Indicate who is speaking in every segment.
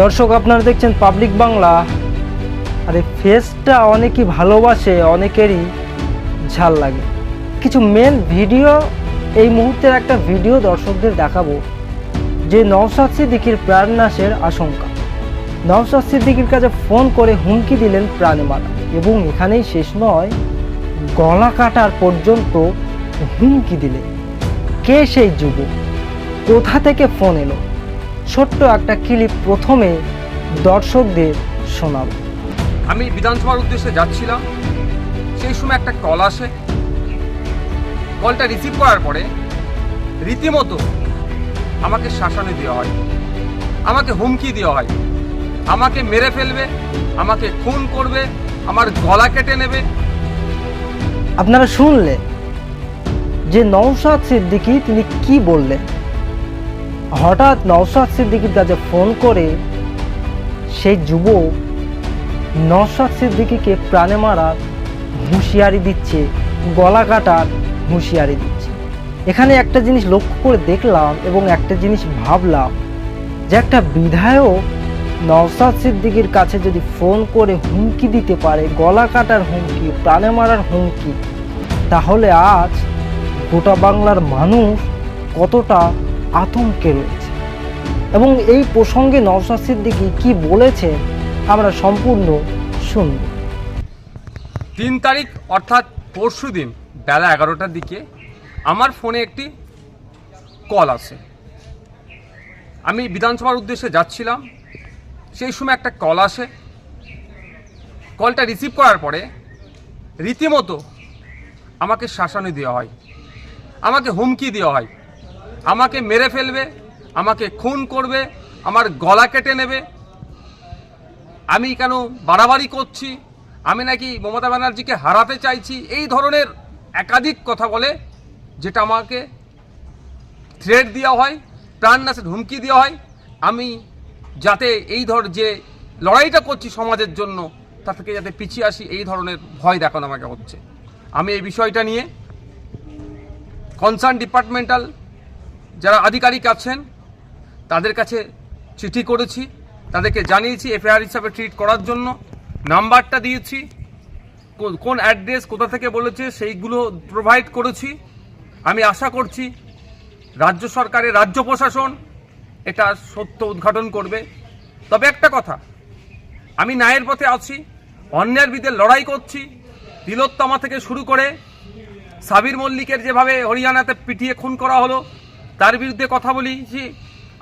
Speaker 1: দর্শক আপনারা দেখছেন পাবলিক বাংলা আর এই ফেসটা অনেকেই ভালোবাসে, অনেকেরই ঝাল লাগে। কিছু মেন ভিডিও এই মুহূর্তের একটা ভিডিও দর্শকদের দেখাবো, যে নওশাদ সিদ্দিকির প্রাণনাশের আশঙ্কা। নওশাদ সিদ্দিকির কাছে ফোন করে হুমকি দিলেন প্রাণে মারা এবং এখানেই শেষ নয়, গলা কাটার পর্যন্ত হুমকি দিলেন। কে সেই যুবক? কোথা থেকে ফোন এলো? ছোট্ট একটা ক্লিপ প্রথমে দর্শকদের শোনাব।
Speaker 2: আমি বিধানসভার উদ্দেশ্যে যাচ্ছিলাম। সেই সময় একটা কল আসে। কলটা রিসিভ করার পরে রীতিমতো আমাকে শাসনে দেওয়া হয়। আমাকে হুমকি দেওয়া হয়। আমাকে মেরে ফেলবে আমাকে খুন করবে আমার গলা কেটে নেবে।
Speaker 1: আপনারা শুনলে যে নওশাদ সিদ্দিকি তিনি কি বললেন? হঠাৎ নওশাদ সিদ্দিকীর কাছে ফোন করে সেই যুবক নওশাদ সিদ্দিকিকে প্রাণে মারার হুঁশিয়ারি দিচ্ছে, গলা কাটার হুঁশিয়ারি দিচ্ছে। এখানে একটা জিনিস লক্ষ্য করে দেখলাম এবং একটা জিনিস ভাবলাম যে একটা বিধায়ক নওশাদ সিদ্দিকীর কাছে যদি ফোন করে হুমকি দিতে পারে, গলা কাটার হুমকি, প্রাণে মারার হুমকি, তাহলে আজ গোটা বাংলার মানুষ কতটা আতঙ্কে রয়েছে। এবং এই প্রসঙ্গে নওশাদ সিদ্দিকী কি বলেছে, আমরা সম্পূর্ণ শুনব।
Speaker 2: তিন তারিখ, অর্থাৎ পরশু দিন, বেলা এগারোটার দিকে, আমার ফোনে একটি কল আসে আমি বিধানসভার উদ্দেশ্যে যাচ্ছিলাম, সেই সময় একটা কল আসে। কলটা রিসিভ করার পরে রীতিমতো আমাকে শাসনে দেওয়া হয়, আমাকে হুমকি দেওয়া হয়। আমাকে মেরে ফেলবে, আমাকে খুন করবে, আমার গলা কেটে নেবে। আমি কেন বাড়াবাড়ি করছি? আমি নাকি মমতা ব্যানার্জিকে হারাতে চাইছি? এই ধরনের একাধিক কথা বলে, যেটা আমাকে থ্রেড দেওয়া হয়, প্রাণ প্রাণনাশের হুমকি দেওয়া হয়। আমি যাতে এই ধর যে লড়াইটা করছি সমাজের জন্য তা থেকে যাতে পিছিয়ে আসি, এই ধরনের ভয় দেখানো আমাকে হচ্ছে। আমি এই বিষয়টা নিয়ে কনসার্ন ডিপার্টমেন্টাল যারা আধিকারিক আছেন, তাদের কাছে চিঠি করেছি, তাদেরকে জানিয়েছি এফআইআর হিসাবে ট্রিট করার জন্য। নাম্বারটা দিয়েছি কোন অ্যাড্রেস কোথা থেকে বলেছে সেইগুলো প্রোভাইড করেছি। আমি আশা করছি রাজ্য সরকারের রাজ্য প্রশাসন এটা সত্য উদ্ঘাটন করবে। তবে একটা কথা, আমি ন্যায়ের পথে আছি, অন্যায়ের বিরুদ্ধে লড়াই করছি। তিলোত্তমা থেকে শুরু করে সাবির মল্লিকের যেভাবে হরিয়ানাতে পিটিয়ে খুন করা হলো তার বিরুদ্ধে কথা বলেছি।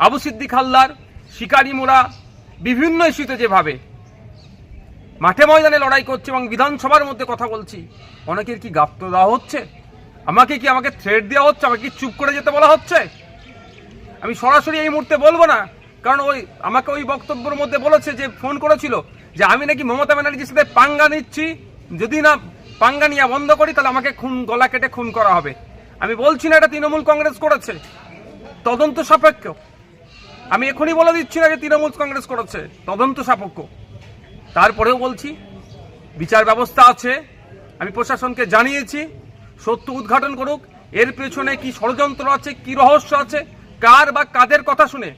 Speaker 2: আবু সিদ্দিক হালদার, শিকারি মোড়া, বিভিন্ন ইস্যুতে যেভাবে। মাঠে ময়দানে লড়াই করছে এবং বিধানসভার মধ্যে কথা বলছি। অনেকের কি গাপ্ত দেওয়া হচ্ছে? আমাকে কি আমাকে থ্রেড দেওয়া হচ্ছে? আমাকে কি চুপ করে যেতে বলা হচ্ছে? আমি সরাসরি এই মুহূর্তে বলব না, কারণ ওই আমাকে ওই বক্তব্যের মধ্যে বলেছে যে ফোন করেছিল যে, আমি নাকি মমতা ব্যানার্জির সাথে পাঙ্গা নিচ্ছি। যদি না পাঙ্গা নিয়ে বন্ধ করি, তাহলে আমাকে খুন, গলা কেটে খুন করা হবে। আমি বলছি না এটা তৃণমূল কংগ্রেস করেছে। তদন্ত সাপেক্ষ। আমি এখনই বলে দিচ্ছি না যে তৃণমূল কংগ্রেস করেছে, তদন্ত সাপেক্ষ। তারপরেও বলছি, বিচার ব্যবস্থা আছে, আমি প্রশাসনকে জানিয়েছি, সত্য উদ্ঘাটন করুক, এর পেছনে কি ষড়যন্ত্র আছে, কি রহস্য আছে, কার বা কাদের কথা শুনে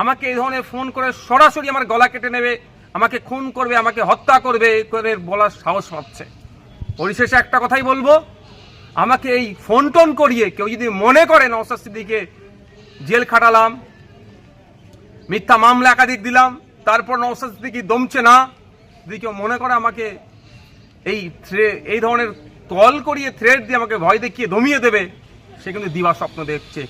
Speaker 2: আমাকে এই ধরনের ফোন করে সরাসরি আমার গলা কেটে নেবে, আমাকে খুন করবে, আমাকে হত্যা করবে করে বলার সাহস পাচ্ছে। পরিশেষে একটা কথাই বলব, আমাকে এই ফোন টোন করিয়ে কেউ যদি মনে করে নওসাদ সিদ্দিকে জেল খাটালাম, মিথ্যা মামলা একাধিক দিলাম, তারপর নওসাদ সিদ্দিকি দমছে না। যদি কেউ মনে করে আমাকে এই থ্রে এই ধরনের কল করিয়ে থ্রেড দিয়ে আমাকে ভয় দেখিয়ে দমিয়ে দেবে, সে কিন্তু দিবা স্বপ্ন দেখছে।